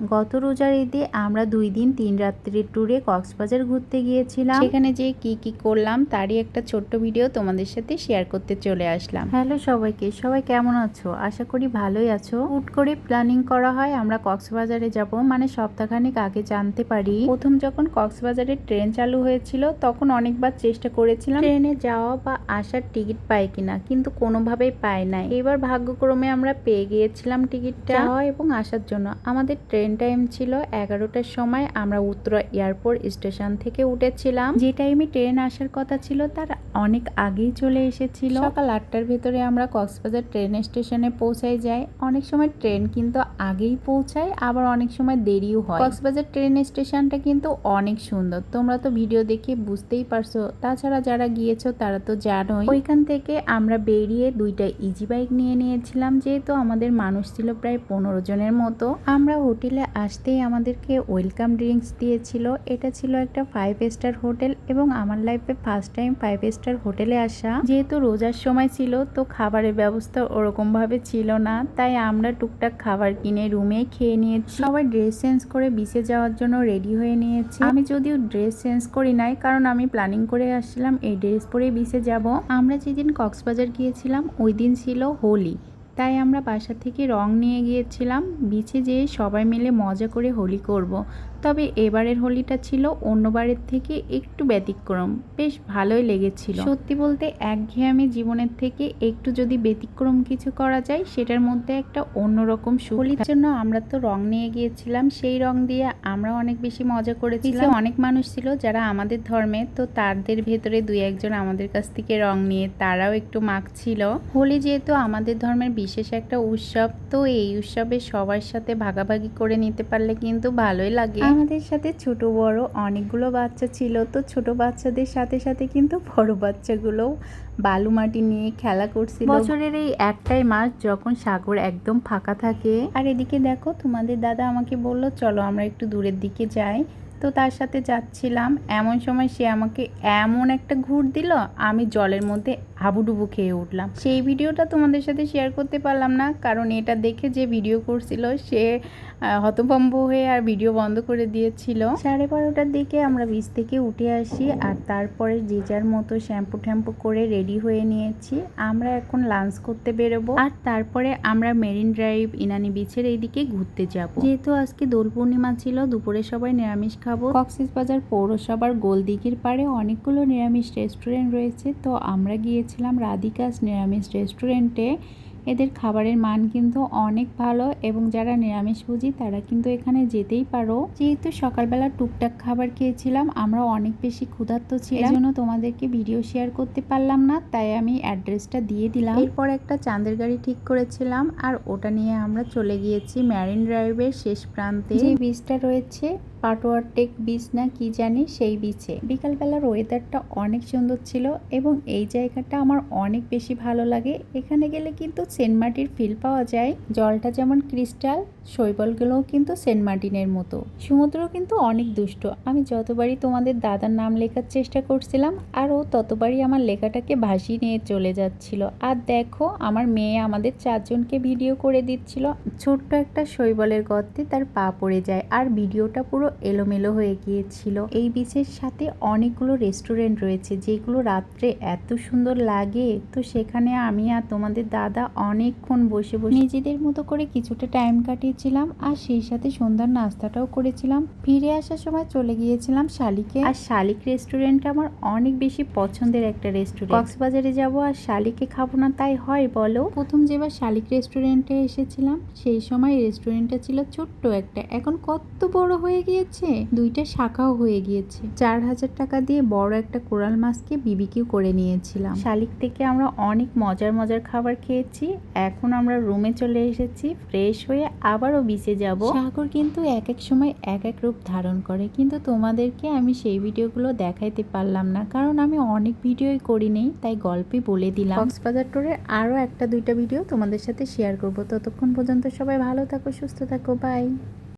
গত রোজার ঈদে আমরা দুই দিন তিন রাত্রির ট্যুরে কক্সবাজার ঘুরতে গিয়েছিলাম। সেখানে যে কি কি করলাম তারই একটা ছোট্ট ভিডিও তোমাদের সাথে শেয়ার করতে চলে আসলাম। হ্যালো সবাইকে সবাই কেমন আছো? আশা করি ভালোই আছো। হুট করে প্ল্যানিং করা হয় আমরা কক্সবাজারে যাব মানে সপ্তাহখানেক আগে জানতে পারি। প্রথম যখন কক্সবাজারে ট্রেন চালু হয়েছিল তখন অনেকবার চেষ্টা করেছিলাম ট্রেনে যাওয়া বা আসার টিকিট পাই কিনা কিন্তু কোনোভাবেই পাই নাই। এবার ভাগ্যক্রমে আমরা পেয়ে গিয়েছিলাম টিকিটটা। যাওয়া এবং আসার জন্য। আমাদের ট্রেন টাইম ছিল এগারোটার সময়। আমরা উত্তরা এয়ারপোর্ট স্টেশন থেকে উঠেছিলাম। যে টাইমে ট্রেন আসার কথা ছিল, তার অনেক আগেই চলে এসেছিল। সকাল আটটার ভেতরে আমরা কক্সবাজার ট্রেন স্টেশনে পৌঁছাই যাই। অনেক সময় ট্রেন কিন্তু আগেই পৌঁছায়, আবার অনেক সময় দেরিও হয়। কক্সবাজার ট্রেন স্টেশনটা কিন্তু অনেক সুন্দর। তোমরা তো ভিডিও দেখে বুঝতেই পারছ। তাছাড়া যারা গিয়েছো, তারা তো জানোই। ওইখান থেকে আমরা বেরিয়ে দুইটা ইজি বাইক নিয়ে নিয়েছিলাম, যেহেতু আমাদের মানুষ ছিল প্রায় পনেরো জনের মতো। আমরা হোটেলে আসতেই আমাদেরকে ওয়েলকাম ড্রিঙ্কস দিয়েছিল। এটা ছিল একটা ফাইভ স্টার হোটেল এবং আমার লাইফে ফার্স্ট টাইম ফাইভ স্টার হোটেলে আসা। যেহেতু রোজার সময় ছিল, তো খাবারের ব্যবস্থা ওরকম ভাবে ছিল না। তাই আমরা টুকটাক খাবার কিনে রুমে খেয়ে নিয়েছি। সবাই ড্রেস চেঞ্জ করে বিচে যাওয়ার জন্য রেডি হয়ে নিয়েছি। আমি যদিও ড্রেস চেঞ্জ করি নাই, কারণ আমি প্ল্যানিং করে আসছিলাম এই ড্রেস পরেই বিচে যাব। আমরা যেদিন কক্সবাজার গিয়েছিলাম, ওই দিন ছিল হোলি। তাই আমরা বাসা থেকে রং নিয়ে গিয়েছিলাম বিচে যেয়ে সবাই মিলে মজা করে হোলি করব। তবে এবারের হোলিটা ছিল অন্যবারের থেকে একটু ব্যতিক্রম। বেশ ভালোই লেগেছিল। সত্যি বলতে একঘেয়েমি জীবনের থেকে একটু যদি ব্যতিক্রম কিছু করা যায়, সেটার মধ্যে একটা অন্যরকম হোলির জন্য আমরা তো রং নিয়ে গিয়েছিলাম। সেই রং দিয়ে আমরা অনেক বেশি মজা করেছিলাম। অনেক মানুষ ছিল যারা আমাদের ধর্মে, তো তাদের ভেতরে দুই একজন আমাদের কাছ থেকে রং নিয়ে তারাও একটু মাখছিল হোলি যেহেতু আমাদের ধর্মের বিশেষ একটা উৎসব, তো এই উৎসবে সবার সাথে ভাগাভাগি করে নিতে পারলে কিন্তু ভালোই লাগে। আমাদের সাথে ছোট বড় অনেকগুলো বাচ্চা ছিল। তো ছোট বাচ্চাদের সাথে সাথে কিন্তু বড় বাচ্চাগুলো বালু মাটি নিয়ে খেলা করছিল। বছরের এই একটাই মাস যখন সাগর একদম ফাঁকা থাকে। আর এদিকে দেখো তোমাদের দাদা আমাকে বলল চলো আমরা একটু দূরের দিকে যাই। তো তার সাথে যাচ্ছিলাম। এমন সময় সে আমাকে এমন একটা ঘুর দিল, আমি জলের মধ্যে হাবুডুবু খেয়ে উঠলাম। সেই ভিডিওটা তোমাদের সাথে শেয়ার করতে পারলাম না, কারণ এটা দেখে যে ভিডিও করছিল, সে হতভম্ব হয়ে আর ভিডিও বন্ধ করে দিয়েছিল। সাড়ে বারোটার দিকে আমরা বিচ থেকে উঠে আসি, আর তারপরে যে যার মতো শ্যাম্পু ট্যাম্পু করে রেডি হয়ে নিয়েছি। আমরা এখন লাঞ্চ করতে বেরোবো, আর তারপরে আমরা মেরিন ড্রাইভ ইনানি বিচের এইদিকে ঘুরতে যাব। যেহেতু আজকে দোল পূর্ণিমা ছিল, দুপুরে সবাই নিরামিষ খাব কক্সিস বাজার পৌরসভার গোলদিঘির পাড়ে অনেকগুলো নিরামিষ রেস্টুরেন্ট রয়েছে। তো আমরা গিয়েছিলাম রাধিকাস নিরামিষ রেস্টুরেন্টে। এদের খাবারের মান কিন্তু অনেক ভালো এবং যারা নিরামিষভোজী তারা কিন্তু এখানে যেতেই পারো। যেহেতু সকালবেলা টুকটাক খাবার খেয়েছিলাম আমরা অনেক বেশি ক্ষুধার্ত ছিলাম। জন্য তোমাদেরকে ভিডিও শেয়ার করতে পারলাম না তাই আমি অ্যাড্রেসটা দিয়ে দিলাম। এরপর একটা চাঁদের গাড়ি ঠিক করেছিলাম আর ওটা নিয়ে আমরা চলে গিয়েছি ম্যারিন ড্রাইভের শেষ প্রান্তে। যে বীজটা রয়েছে পাটোয়ার টেক বিচ না কি জানি সেই বিচে বিকালবেলার ওয়েদারটা অনেক সুন্দর ছিল এবং এই জায়গাটা আমার অনেক বেশি ভালো লাগে। এখানে গেলে কিন্তু সেন্ট মার্টির ফিল পাওয়া যায়। জলটা যেমন ক্রিস্টাল, শৈবলগুলোও কিন্তু সেন্ট মার্টিনের মতো। সমুদ্র কিন্তু অনেক দুষ্ট। আমি যতবারই তোমাদের দাদার নাম লেখার চেষ্টা করছিলাম আর ও ততবারই আমার লেখাটাকে ভাসিয়ে নিয়ে চলে যাচ্ছিল। আর দেখো, আমার মেয়ে আমাদের চারজনকে ভিডিও করে দিচ্ছিল। ছোট্ট একটা শৈবলের গর্তে তার পা পড়ে যায় আর ভিডিওটা পুরো এলোমেলো হয়ে গিয়েছিল। এই বিচের সাথে অনেকগুলো রেস্টুরেন্ট রয়েছে, যেগুলো রাত্রে এত সুন্দর লাগে। তো সেখানে আমি আর তোমাদের দাদা অনেকক্ষণ বসে বসে নিজেদের মতো করে কিছুটা টাইম কাটিয়েছিলাম আর সেই সাথে সন্ধ্যার নাস্তাটাও করেছিলাম। ফিরে আসার সময় চলে গিয়েছিলাম শালিকে। আর শালিক রেস্টুরেন্ট আমার অনেক বেশি পছন্দের একটা রেস্টুরেন্ট কক্সবাজারে যাব আর শালিকে খাব না তাই হয় বলো। প্রথম যেবার শালিক রেস্টুরেন্টে এসেছিলাম, সেই সময় রেস্টুরেন্টটা ছিল ছোট্ট একটা। এখন কত বড় হয়ে গিয়েছে? দুইটা শাখাও হয়ে গিয়েছে। চার হাজার টাকা দিয়ে বড় একটা কোরাল মাছকে বিবিকিউ করে নিয়েছিলাম। শালিক থেকে আমরা অনেক মজার মজার খাবার খেয়েছি। এখন আমরা রুমে চলে এসেছি ফ্রেশ হয়ে আবারও বিচে যাব। সাগর কিন্তু এক এক সময় এক এক রূপ ধারণ করে কিন্তু তোমাদেরকে আমি সেই ভিডিওগুলো দেখাইতে পারলাম না কারণ আমি অনেক ভিডিওই করি নেই তাই গল্পে বলে দিলাম। কক্সবাজার টোরে আরও একটা দুইটা ভিডিও তোমাদের সাথে শেয়ার করব। ততক্ষণ পর্যন্ত সবাই ভালো থাকো সুস্থ থাকো বাই